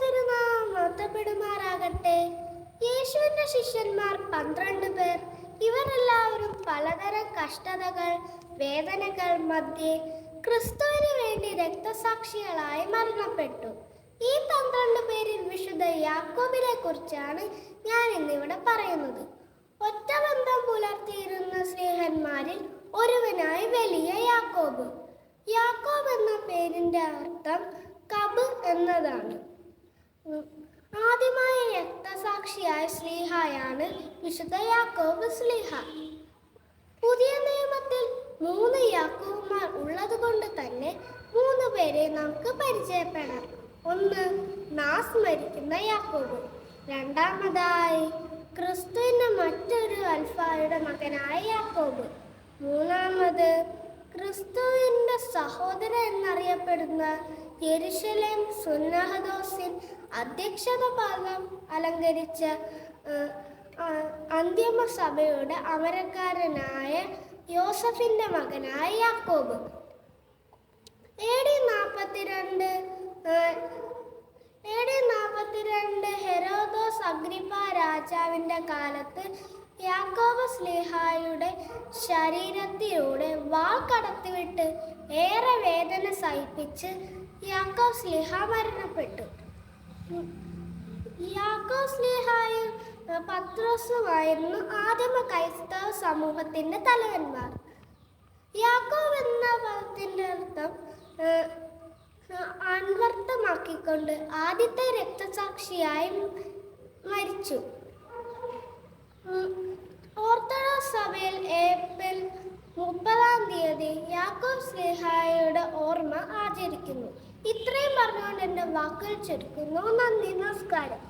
തിരുനാം മഹത്വപ്പെടുമാറാകട്ടെ യേശുവിന്റെ ശിഷ്യന്മാർ പന്ത്രണ്ട് പേർ. ഇവരെല്ലാവരും പലതരം കഷ്ടതകൾ വേദനകൾ മധ്യേ ക്രിസ്തുവിന് വേണ്ടി രക്തസാക്ഷികളായി മരണപ്പെട്ടു. ഈ പന്ത്രണ്ട് പേരിൽ വിശുദ്ധ യാക്കോബിനെ കുറിച്ചാണ് ഞാൻ ഇന്നിവിടെ പറയുന്നത്. ഒറ്റ ബന്ധം പുലർത്തിയിരുന്ന സ്നേഹന്മാരിൽ ഒരുവനായി വലിയ യാക്കോബ്. യാക്കോബ് എന്ന പേരിന്റെ അർത്ഥം കബ് എന്നതാണ്. രക്തസാക്ഷിയായ സ്ലീഹായാണ് വിശുദ്ധ യാക്കോബ് സ്ലീഹ. പുതിയ നിയമത്തിൽ മൂന്ന് യാക്കോബുമാർ ഉള്ളത് കൊണ്ട് തന്നെ മൂന്ന് പേരെ നമുക്ക് പരിചയപ്പെടാം. ഒന്ന് നാസ് മരിക്കുന്ന യാക്കോബ്. രണ്ടാമതായി ക്രിസ്തുവിന്റെ മറ്റൊരു അൽഫായുടെ മകനായ യാക്കോബ്. മൂന്നാമത് ക്രിസ്തുവിന്റെ സഹോദരൻ എന്നറിയപ്പെടുന്ന യരുഷലേം സുന്നഹദോസിൻ അധ്യക്ഷത പാദം അലങ്കരിച്ച അന്തിമ സഭയുടെ അമരക്കാരനായ യോസഫിന്റെ മകനായ യാക്കോബ്. എ ഡി നാൽപ്പത്തിരണ്ട് എ ഡി നാൽപ്പത്തിരണ്ട് ഹെരോദോസ് അഗ്രിപ്പ രാജാവിന്റെ കാലത്ത് സ്ലിഹായുടെ ശരീരത്തിലൂടെ വാൾ കടത്തിവിട്ട് ഏറെ വേദന സഹിപ്പിച്ച് യാക്കോ സ്ലേഹ മരണപ്പെട്ടു. യാക്കോ സ്ലിഹായും പത്രോസുമായിരുന്നു ആദിമ ക്രൈസ്തവ സമൂഹത്തിന്റെ തലവന്മാർ. യാക്കോബ് എന്ന പദത്തിന്റെ അർത്ഥം അൻവർത്ഥമാക്കിക്കൊണ്ട് ആദ്യത്തെ രക്തസാക്ഷിയായി മരിച്ചു. ഓർത്തഡോക്സ് സഭയിൽ ഏപ്രിൽ മുപ്പതാം തീയതി യാക്കോബ് സ്നേഹായയുടെ ഓർമ്മ ആചരിക്കുന്നു. ഇത്രയും പറഞ്ഞുകൊണ്ട് എന്റെ വാക്കുകൾ ചുരുക്കുന്നു. നന്ദി. നമസ്കാരം.